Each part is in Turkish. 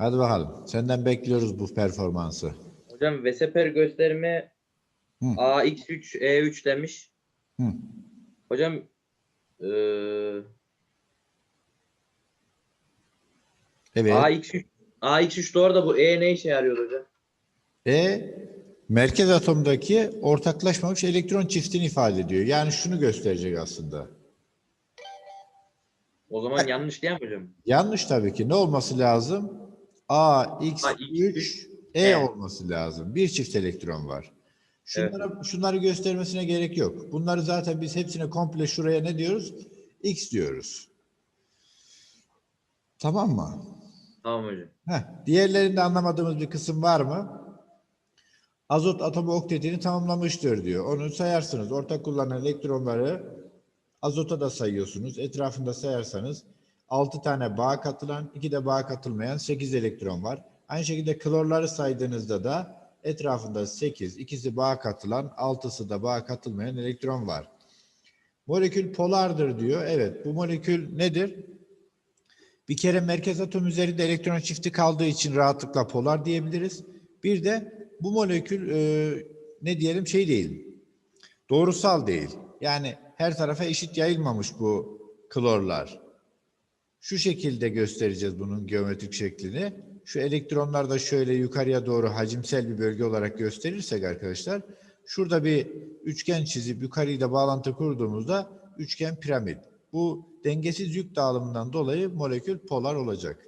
Hadi bakalım. Senden bekliyoruz bu performansı. Hocam Veseper gösterimi Hı. AX3 E3 demiş. Hı. Hocam eee Evet. AX3 AX3 doğru da bu E ne işe yarıyor hocam? E merkez atomdaki ortaklaşmamış elektron çiftini ifade ediyor. Yani şunu gösterecek aslında. O zaman yanlış değil mi hocam? Yanlış tabii ki. Ne olması lazım? A, X, A, X, 3, E E. olması lazım. Bir çift elektron var. Şunlara, Şunları göstermesine gerek yok. Bunları zaten biz hepsine komple şuraya ne diyoruz? X diyoruz. Tamam mı? Tamam hocam. Heh, diğerlerinde anlamadığımız bir kısım var mı? Azot atomu oktetini tamamlamıştır diyor. Onu sayarsınız. Ortak kullanılan elektronları azota da sayıyorsunuz. Etrafında sayarsanız 6 tane bağ katılan, 2 de bağ katılmayan 8 elektron var. Aynı şekilde klorları saydığınızda da etrafında 8, ikisi bağ katılan, 6'sı da bağ katılmayan elektron var. Molekül polardır diyor. Evet, bu molekül nedir? Bir kere merkez atom üzerinde elektron çifti kaldığı için rahatlıkla polar diyebiliriz. Bir de bu molekül e, ne diyelim şey değil. Doğrusal değil. Yani her tarafa eşit yayılmamış bu klorlar. Şu şekilde göstereceğiz bunun geometrik şeklini. Şu elektronlar da şöyle yukarıya doğru hacimsel bir bölge olarak gösterirsek arkadaşlar, şurada bir üçgen çizip yukarıyı da bağlantı kurduğumuzda üçgen piramit. Bu dengesiz yük dağılımından dolayı molekül polar olacak.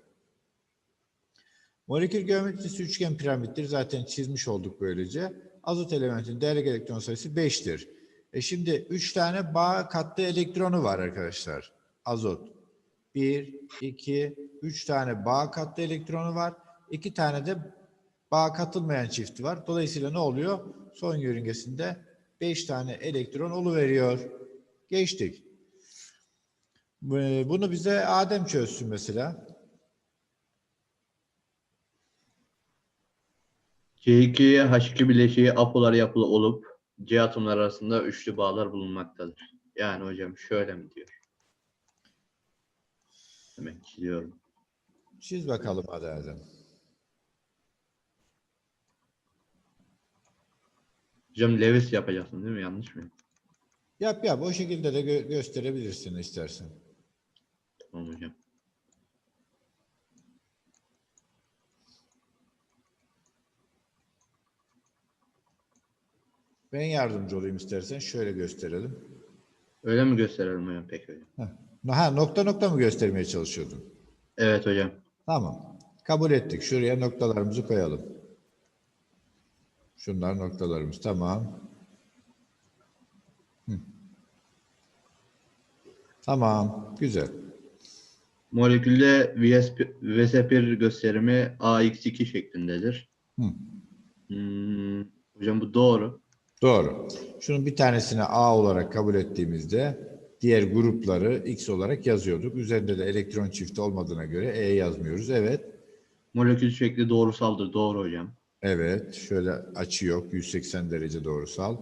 Molekül geometrisi üçgen piramittir. Zaten çizmiş olduk böylece. Azot elementinin değerlik elektron sayısı 5'tir. E şimdi 3 tane bağ katlı elektronu var arkadaşlar. Azot. 1, 2, 3 tane bağ katlı elektronu var. 2 tane de bağ katılmayan çifti var. Dolayısıyla ne oluyor? Son yörüngesinde 5 tane elektron oluveriyor. Geçtik. Bunu bize Adem çözsün mesela. C2 H2 bileşiği apolar yapılı olup C atomlar arasında üçlü bağlar bulunmaktadır. Yani hocam şöyle mi diyor? Hemen çiziyorum. Çiz bakalım hadi Adem. Hocam Lewis yapacaksın değil mi? Yanlış mı? Yap yap o şekilde de gö- gösterebilirsin istersen. Tamam hocam. Ben yardımcı olayım istersen şöyle gösterelim. Öyle mi gösterelim hocam peki hocam? Heh. Ha nokta nokta mı göstermeye çalışıyordun? Evet hocam. Tamam. Kabul ettik. Şuraya noktalarımızı koyalım. Şunlar noktalarımız. Tamam. Hı. Tamam. Güzel. Molekülde VS1 gösterimi AX2 şeklindedir. Hı. Hmm, hocam bu doğru. Doğru. Şunun bir tanesini A olarak kabul ettiğimizde diğer grupları X olarak yazıyorduk. Üzerinde de elektron çifti olmadığına göre E yazmıyoruz. Evet. Molekül şekli doğrusaldır. Doğru hocam. Evet. Şöyle açı yok. 180 derece doğrusal.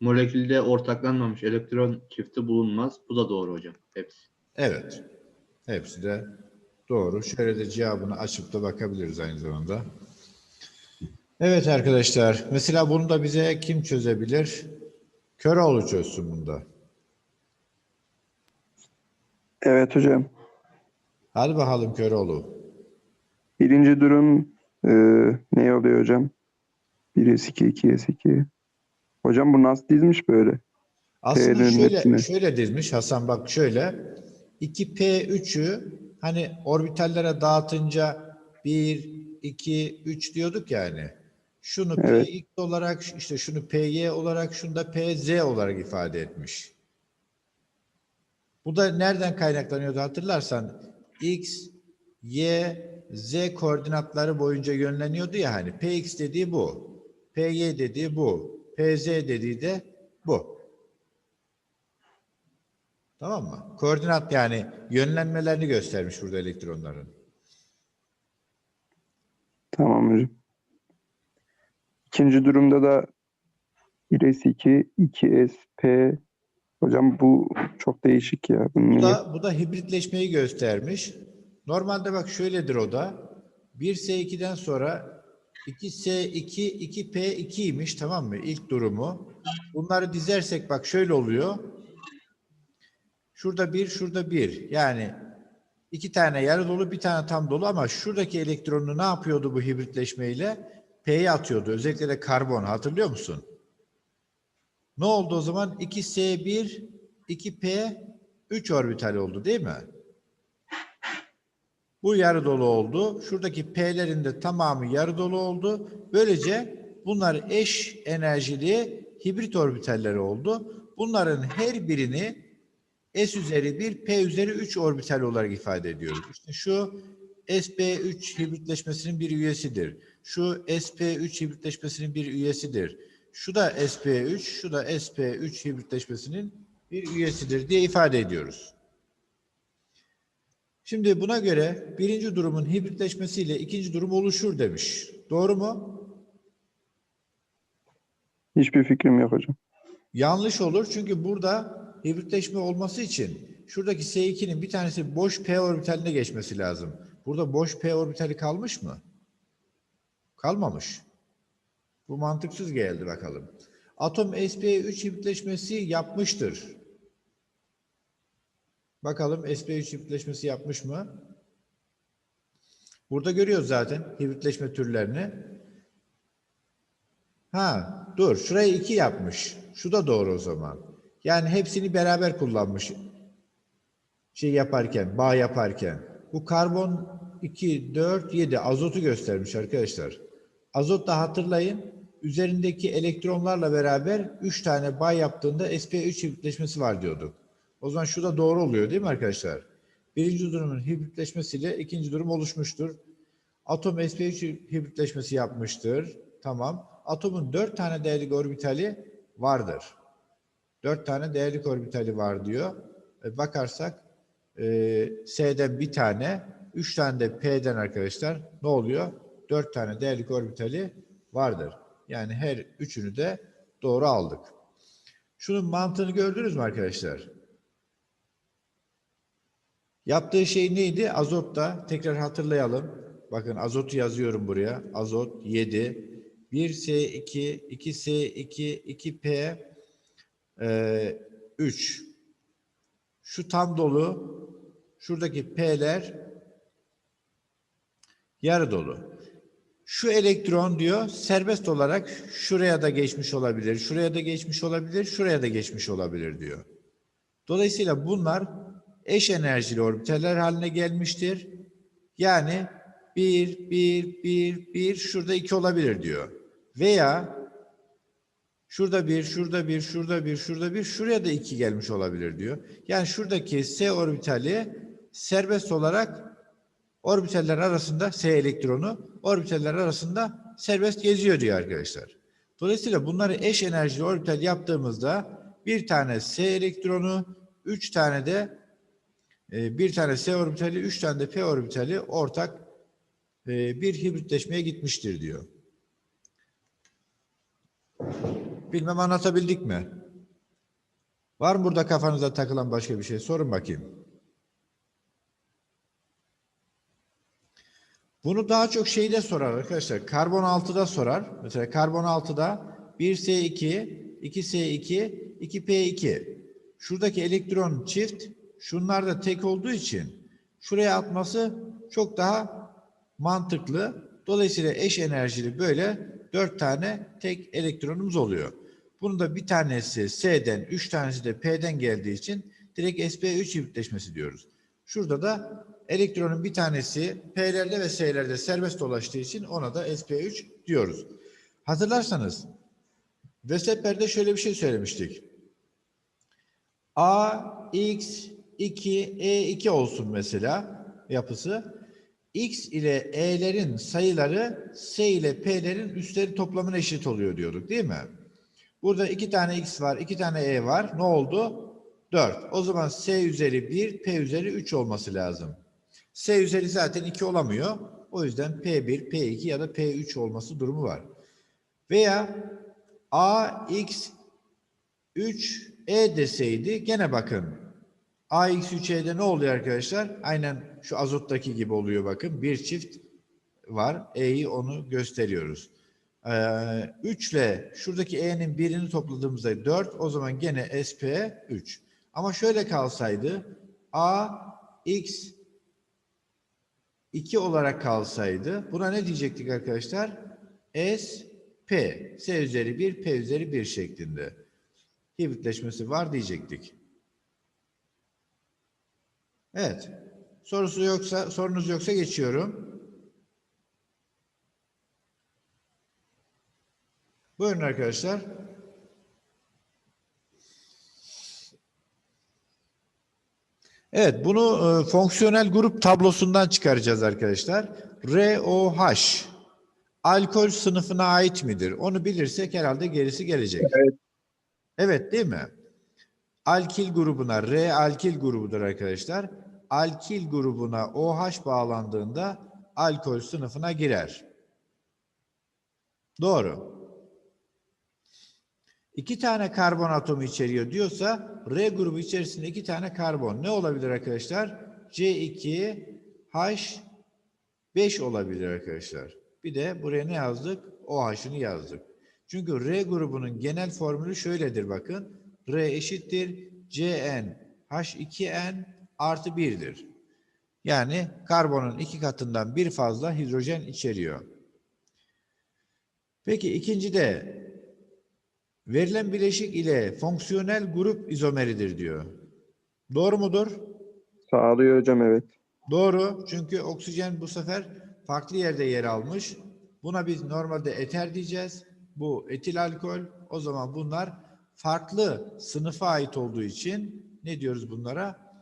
Molekülde ortaklanmamış elektron çifti bulunmaz. Bu da doğru hocam. Hepsi. Evet. Hepsi de doğru. Şöyle de cevabını açıp da bakabiliriz aynı zamanda. Evet arkadaşlar. Mesela bunu da bize kim çözebilir? Köroğlu çözsün bunda. Evet hocam. Hadi bakalım Köroğlu. Birinci durum e, ne oluyor hocam? 1S2, 2S2. Hocam bu nasıl dizmiş böyle? Aslında P'nin şöyle, hepsini. şöyle dizmiş Hasan bak şöyle. 2P3'ü hani orbitallere dağıtınca 1, 2, 3 diyorduk yani. Şunu Evet. Px olarak işte şunu Py olarak şunu da Pz olarak ifade etmiş. Bu da nereden kaynaklanıyordu hatırlarsan x, y, z koordinatları boyunca yönleniyordu ya hani Px dediği bu. Py dediği bu. Pz dediği de bu. Tamam mı? Koordinat yani yönlenmelerini göstermiş burada elektronların. Tamam hocam. İkinci durumda da 1S2, 2SP. Hocam bu çok değişik ya. Bunun Bu da, bu da hibritleşmeyi göstermiş. Normalde bak şöyledir o da. 1S2'den sonra 2S2, 2P2'ymiş tamam mı? İlk durumu. Bunları dizersek bak şöyle oluyor. Şurada bir, şurada bir. Yani iki tane yarı dolu, bir tane tam dolu ama şuradaki elektronunu ne yapıyordu bu hibritleşmeyle? P'ye atıyordu. Özellikle de karbon. Hatırlıyor musun? Ne oldu o zaman? 2S1, 2P, 3 orbital oldu değil mi? Bu yarı dolu oldu. Şuradaki P'lerin de tamamı yarı dolu oldu. Böylece bunlar eş enerjili hibrit orbitalleri oldu. Bunların her birini S üzeri 1, P üzeri 3 orbital olarak ifade ediyoruz. İşte şu sp3 hibritleşmesinin bir üyesidir. Şu sp3 hibritleşmesinin bir üyesidir. Şu da sp3, şu da sp3 hibritleşmesinin bir üyesidir diye ifade ediyoruz. Şimdi buna göre birinci durumun hibritleşmesiyle ikinci durum oluşur demiş. Doğru mu? Hiçbir fikrim yok hocam. Yanlış olur çünkü burada hibritleşme olması için şuradaki S2'nin bir tanesi boş P orbitaline geçmesi lazım. Burada boş P orbitali kalmış mı? Kalmamış. Bu mantıksız geldi bakalım. Atom sp3 hibritleşmesi yapmıştır. Bakalım sp3 hibritleşmesi yapmış mı? Burada görüyoruz zaten hibritleşme türlerini. Ha, dur. Şurayı 2 yapmış. Şu da doğru o zaman. Yani hepsini beraber kullanmış. Şey yaparken, bağ yaparken. Bu karbon 2, 4, 7 azotu göstermiş arkadaşlar. Azot da hatırlayın. Üzerindeki elektronlarla beraber 3 tane bağ yaptığında sp3 hibritleşmesi var diyorduk. O zaman şu da doğru oluyor değil mi arkadaşlar? Birinci durumun hibritleşmesiyle ikinci durum oluşmuştur. Atom sp3 hibritleşmesi yapmıştır. Tamam. Atomun dört tane değerlik orbitali vardır. Dört tane değerlik orbitali var diyor. E, bakarsak e, S'den bir tane, üç tane de P'den arkadaşlar ne oluyor? Dört tane değerlik orbitali vardır. Yani her üçünü de doğru aldık. Şunun mantığını gördünüz mü arkadaşlar? Yaptığı şey neydi? Azotta tekrar hatırlayalım. Bakın azotu yazıyorum buraya. Azot 7. 1S2, 2S2, 2P, e, 3. Şu tam dolu. Şuradaki P'ler yarı dolu. Şu elektron diyor serbest olarak şuraya da geçmiş olabilir, şuraya da geçmiş olabilir, şuraya da geçmiş olabilir diyor. Dolayısıyla bunlar eş enerjili orbitaller haline gelmiştir. Yani 1, 1, 1, 1, şurada 2 olabilir diyor. Veya şurada 1, şurada 1, şurada 1, şurada 1, şuraya da 2 gelmiş olabilir diyor. Yani şuradaki S orbitali serbest olarak orbitaller arasında S elektronu orbitaller arasında serbest geziyor diyor arkadaşlar. Dolayısıyla bunları eş enerjili orbital yaptığımızda bir tane S elektronu, üç tane de e, bir tane S orbitali, üç tane de P orbitali ortak e, bir hibritleşmeye gitmiştir diyor. Bilmem anlatabildik mi? Var mı burada kafanıza takılan başka bir şey? Sorun bakayım. Bunu daha çok şeyde sorar arkadaşlar. Karbon 6'da sorar. Mesela karbon 6'da 1S2, 2S2, 2P2. Şuradaki elektron çift, şunlar da tek olduğu için şuraya atması çok daha mantıklı. Dolayısıyla eş enerjili böyle dört tane tek elektronumuz oluyor. Bunun da bir tanesi S'den, üç tanesi de P'den geldiği için direkt sp3 hibritleşmesi diyoruz. Şurada da elektronun bir tanesi P'lerde ve S'lerde serbest dolaştığı için ona da sp3 diyoruz. Hatırlarsanız Westerberg'de şöyle bir şey söylemiştik. A, X, 2, E2 olsun mesela yapısı. X ile E'lerin sayıları S ile P'lerin üstleri toplamına eşit oluyor diyorduk değil mi? Burada iki tane X var, iki tane E var. Ne oldu? 4. O zaman S üzeri 1, P üzeri 3 olması lazım. S üzeri zaten 2 olamıyor. O yüzden P1, P2 ya da P3 olması durumu var. Veya A, X, 3, E deseydi gene bakın. AX3E'de ne oluyor arkadaşlar? Aynen şu azottaki gibi oluyor bakın. Bir çift var. E'yi onu gösteriyoruz. Ee, 3 ile şuradaki E'nin birini topladığımızda 4. O zaman gene SP 3. Ama şöyle kalsaydı A, X 2 olarak kalsaydı buna ne diyecektik arkadaşlar? S, P. S üzeri 1, P üzeri 1 şeklinde. Hibritleşmesi var diyecektik. Evet. Sorusu yoksa, sorunuz yoksa geçiyorum. Buyurun arkadaşlar. Evet, bunu e, fonksiyonel grup tablosundan çıkaracağız arkadaşlar. ROH alkol sınıfına ait midir? Onu bilirsek herhalde gerisi gelecek. Evet. Evet, değil mi? Alkil grubuna R alkil grubudur arkadaşlar. Alkil grubuna OH bağlandığında alkol sınıfına girer. Doğru. İki tane karbon atomu içeriyor diyorsa R grubu içerisinde iki tane karbon. Ne olabilir arkadaşlar? C2H5 olabilir arkadaşlar. Bir de buraya ne yazdık? OH'ını yazdık. Çünkü R grubunun genel formülü şöyledir bakın. R eşittir Cn H2n artı 1'dir. Yani karbonun iki katından bir fazla hidrojen içeriyor. Peki ikinci de verilen bileşik ile fonksiyonel grup izomeridir diyor. Doğru mudur? Sağlıyor hocam evet. Doğru. Çünkü oksijen bu sefer farklı yerde yer almış. Buna biz normalde eter diyeceğiz. Bu etil alkol. O zaman bunlar farklı sınıfa ait olduğu için ne diyoruz bunlara?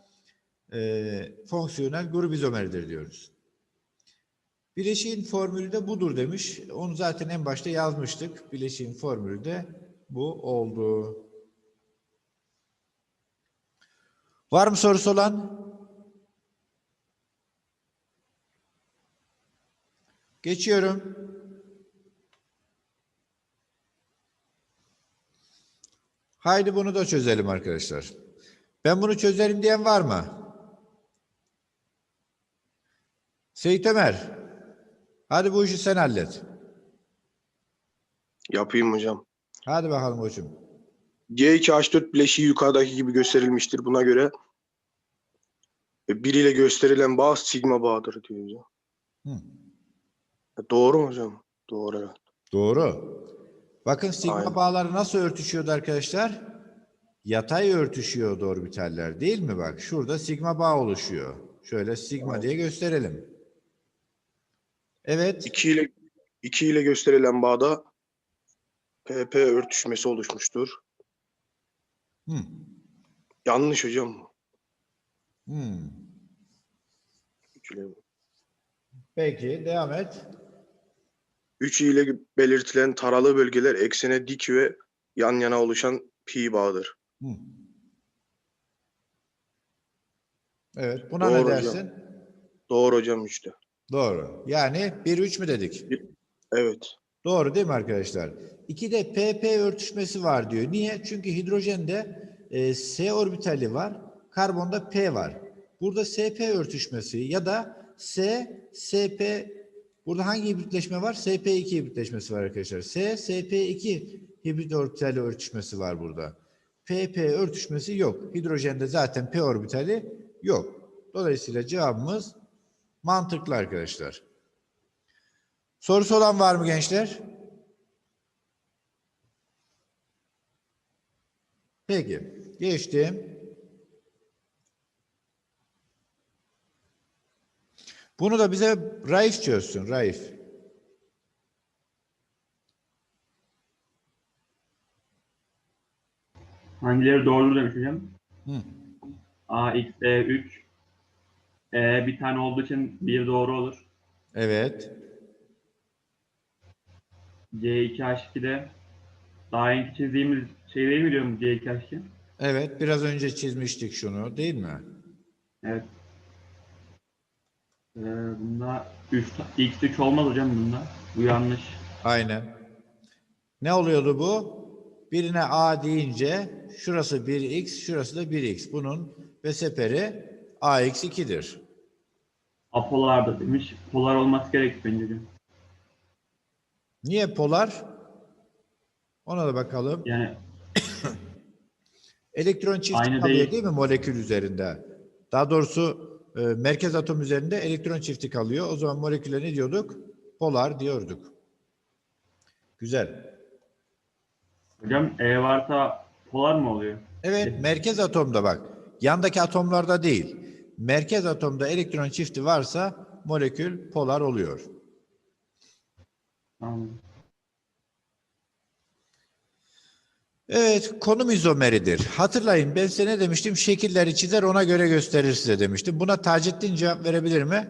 Ee, fonksiyonel grup izomeridir diyoruz. Bileşiğin formülü de budur demiş. Onu zaten en başta yazmıştık. Bileşiğin formülü de bu oldu. Var mı sorusu olan? Geçiyorum. Haydi bunu da çözelim arkadaşlar. Ben bunu çözerim diyen var mı? Seyit Ömer. Hadi bu işi sen hallet. Yapayım hocam. Hadi bakalım koçum. C2H4 bileşiği yukarıdaki gibi gösterilmiştir. Buna göre 1 ile gösterilen bağ sigma bağıdır diyor hocam. Hı. E, Doğru mu hocam? Doğru evet. Doğru. Bakın sigma Aynen. bağları nasıl örtüşüyordu arkadaşlar? Yatay örtüşüyor orbitaller değil mi? Bak şurada sigma bağ oluşuyor. Şöyle sigma diye gösterelim. Evet. 2 ile 2 ile gösterilen bağda PP örtüşmesi oluşmuştur. Hı. Yanlış hocam. Hmm. Peki devam et. 3 ile belirtilen taralı bölgeler eksene dik ve yan yana oluşan pi bağıdır. Hı. Evet buna Doğru ne hocam. dersin? Doğru hocam işte. Doğru. Yani 1-3 mü dedik? Evet. Doğru değil mi arkadaşlar? 2'de PP örtüşmesi var diyor. Niye? Çünkü hidrojende e, S orbitali var, karbonda P var. Burada SP örtüşmesi ya da S, SP burada hangi hibritleşme var? SP2 hibritleşmesi var arkadaşlar. S, SP2 hibrit orbitali örtüşmesi var burada. PP örtüşmesi yok. Hidrojende zaten P orbitali yok. Dolayısıyla cevabımız mantıklı arkadaşlar. Sorusu olan var mı gençler? Peki. Geçtim. Bunu da bize Raif çözsün. Raif. Hangileri doğru demiş hocam? Hı. A, X, E, 3. E bir tane olduğu için bir doğru olur. Evet. C2, H2'de daha önce çizdiğimiz şey değil mi diyorum C2, H2? Evet. Biraz önce çizmiştik şunu değil mi? Evet. Ee, bunda 3, X 3 olmaz hocam bunda. Bu yanlış. Aynen. Ne oluyordu bu? Birine A deyince şurası 1x, şurası da 1x. Bunun ve seperi AX2'dir. apolardır demiş. Polar olması gerek bence. Niye polar? Ona da bakalım. Yani Elektron çifti Aynı kalıyor değil. değil mi molekül üzerinde? Daha doğrusu e, merkez atom üzerinde elektron çifti kalıyor. O zaman moleküle ne diyorduk? Polar diyorduk. Güzel. hocam E varsa polar mı oluyor? Evet, merkez atomda bak. Yandaki atomlarda değil. Merkez atomda elektron çifti varsa molekül polar oluyor. Evet, konum izomeridir. Hatırlayın ben size ne demiştim? Şekilleri çizer ona göre gösterir size demiştim. Buna Taceddin cevap verebilir mi?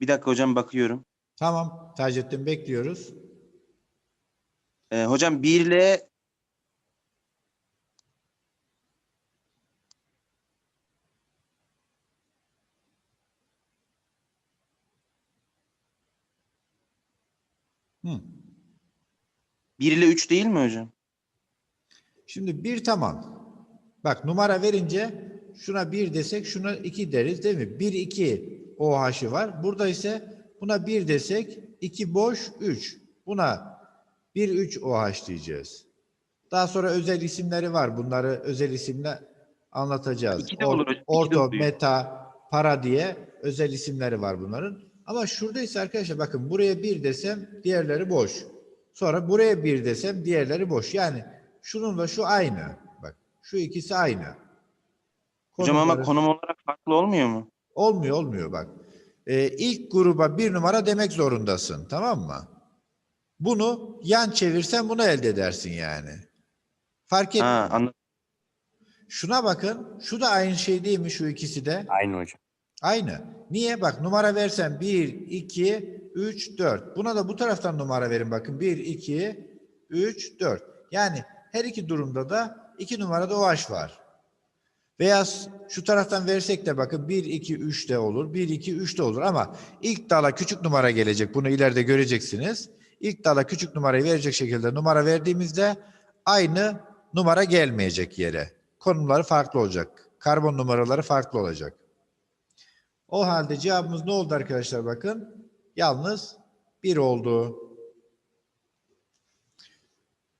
Bir dakika hocam bakıyorum. Tamam, Taceddin bekliyoruz. Ee, hocam 1 ile Hı. 1 ile 3 değil mi hocam? Şimdi bir tamam. Bak numara verince şuna bir desek şuna iki deriz değil mi? Bir iki OH'ı var. Burada ise buna bir desek iki boş üç. Buna bir üç OH diyeceğiz. Daha sonra özel isimleri var. Bunları özel isimle anlatacağız. De Orto, meta, para diye özel isimleri var bunların. Ama şurada ise arkadaşlar bakın buraya bir desem diğerleri boş. Sonra buraya bir desem diğerleri boş. Yani şununla şu aynı. Bak şu ikisi aynı. Hocam ama Konumları- konum olarak farklı olmuyor mu? Olmuyor olmuyor bak. Ee, ilk gruba bir numara demek zorundasın tamam mı? Bunu yan çevirsen bunu elde edersin yani. Fark et. Ha anladım. Şuna bakın. Şu da aynı şey değil mi şu ikisi de? Aynı hocam. Aynı. Niye? Bak numara versen 1, 2, 3, 4. Buna da bu taraftan numara verin bakın. 1, 2, 3, 4. Yani her iki durumda da 2 numarada OH var. Veya şu taraftan versek de bakın 1, 2, 3 de olur. 1, 2, 3 de olur ama ilk dala küçük numara gelecek. Bunu ileride göreceksiniz. İlk dala küçük numarayı verecek şekilde numara verdiğimizde aynı numara gelmeyecek yere. Konumları farklı olacak. Karbon numaraları farklı olacak. O halde cevabımız ne oldu arkadaşlar bakın. Yalnız bir oldu.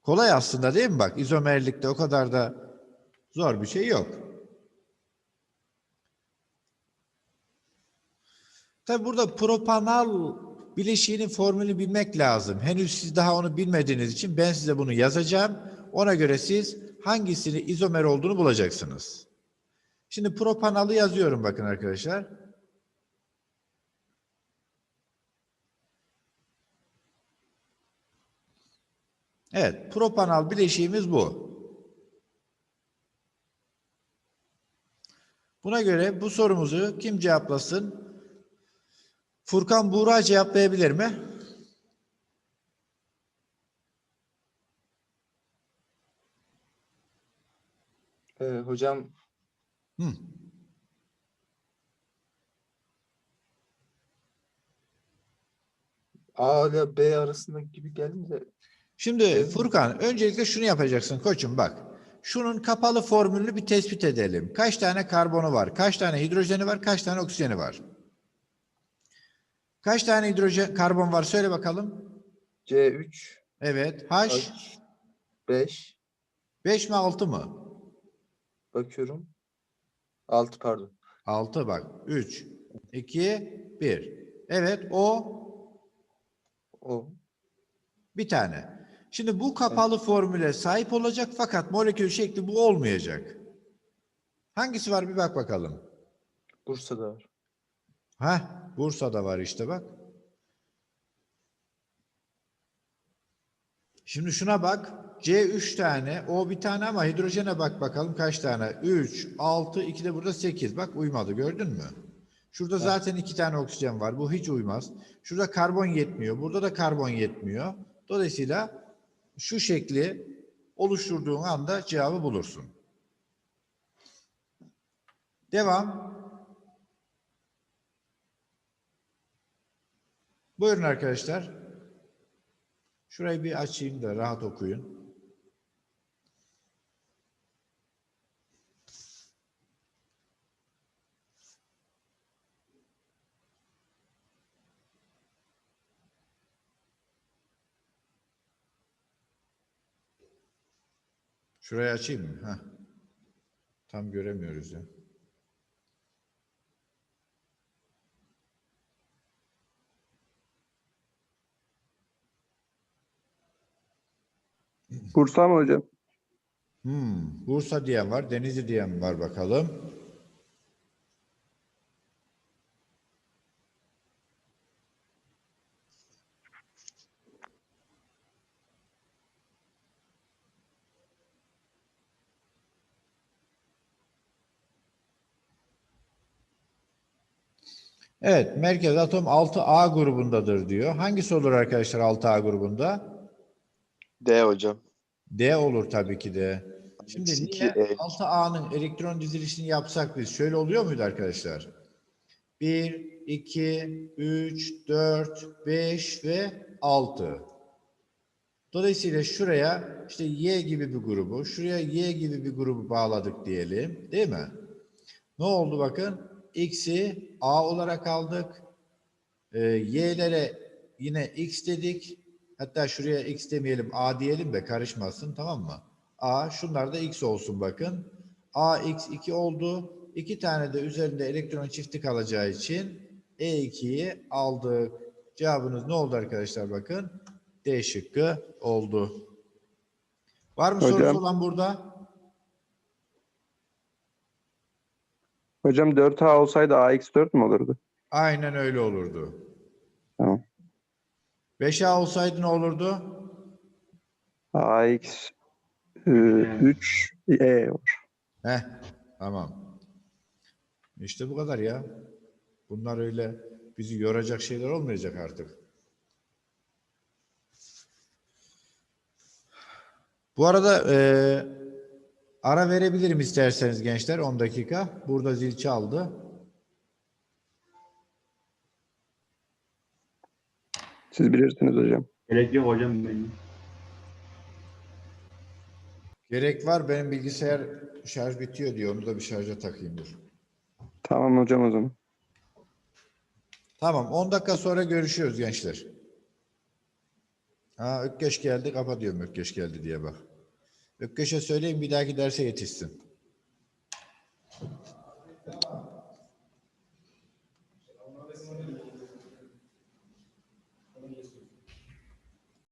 Kolay aslında değil mi bak? İzomerlikte o kadar da zor bir şey yok. Tabi burada propanal bileşiğinin formülünü bilmek lazım. Henüz siz daha onu bilmediğiniz için ben size bunu yazacağım. Ona göre siz hangisini izomer olduğunu bulacaksınız. Şimdi propanalı yazıyorum bakın arkadaşlar. Evet, propanal bileşiğimiz bu. Buna göre bu sorumuzu kim cevaplasın? Furkan Buğra cevaplayabilir mi? Ee, hocam Hı. A ile B arasında gibi geldi de Şimdi Furkan öncelikle şunu yapacaksın koçum bak. Şunun kapalı formülünü bir tespit edelim. Kaç tane karbonu var? Kaç tane hidrojeni var? Kaç tane oksijeni var? Kaç tane hidrojen karbon var? Söyle bakalım. C3 Evet. H 5 5 mi 6 mı? bakıyorum. 6 pardon. 6 bak. 3 2 1. Evet o O bir tane. Şimdi bu kapalı formüle sahip olacak fakat molekül şekli bu olmayacak. Hangisi var bir bak bakalım. Bursa'da var. Heh, Bursa'da var işte bak. Şimdi şuna bak. C 3 tane, O bir tane ama hidrojene bak bakalım kaç tane? 3, 6, 2 de burada 8. Bak uymadı gördün mü? Şurada zaten iki tane oksijen var. Bu hiç uymaz. Şurada karbon yetmiyor. Burada da karbon yetmiyor. Dolayısıyla şu şekli oluşturduğun anda cevabı bulursun. Devam. Buyurun arkadaşlar. Şurayı bir açayım da rahat okuyun. Şurayı açayım mı? Heh. Tam göremiyoruz ya. Bursa mı hocam? Hmm, Bursa diyen var, Denizli diyen var bakalım. Evet, merkez atom 6A grubundadır diyor. Hangisi olur arkadaşlar 6A grubunda? D hocam. D olur tabii ki de. Şimdi niye E. 6A'nın elektron dizilişini yapsak biz? Şöyle oluyor muydu arkadaşlar? 1, 2, 3, 4, 5 ve 6. Dolayısıyla şuraya işte Y gibi bir grubu, şuraya Y gibi bir grubu bağladık diyelim. Değil mi? Ne oldu bakın? X'i A olarak aldık. Ee, Y'lere yine X dedik. Hatta şuraya X demeyelim A diyelim de karışmasın tamam mı? A şunlar da X olsun bakın. A X 2 oldu. İki tane de üzerinde elektron çifti kalacağı için E2'yi aldık. Cevabınız ne oldu arkadaşlar bakın? D şıkkı oldu. Var mı sorusu Hocam. olan burada? Hocam 4A olsaydı AX4 mü olurdu? Aynen öyle olurdu. Tamam. 5A olsaydı ne olurdu? AX 3 E olur. Heh, tamam. İşte bu kadar ya. Bunlar öyle bizi yoracak şeyler olmayacak artık. Bu arada eee, ara verebilirim isterseniz gençler 10 dakika. Burada zil çaldı. Siz bilirsiniz hocam. Gerek yok hocam benim. Gerek var benim bilgisayar şarj bitiyor diyor. Onu da bir şarja takayım dur. Tamam hocam o zaman. Tamam 10 dakika sonra görüşüyoruz gençler. Ha Ökkeş geldi kapatıyorum Ökkeş geldi diye bak. Ökkeş'e söyleyin bir dahaki derse yetişsin.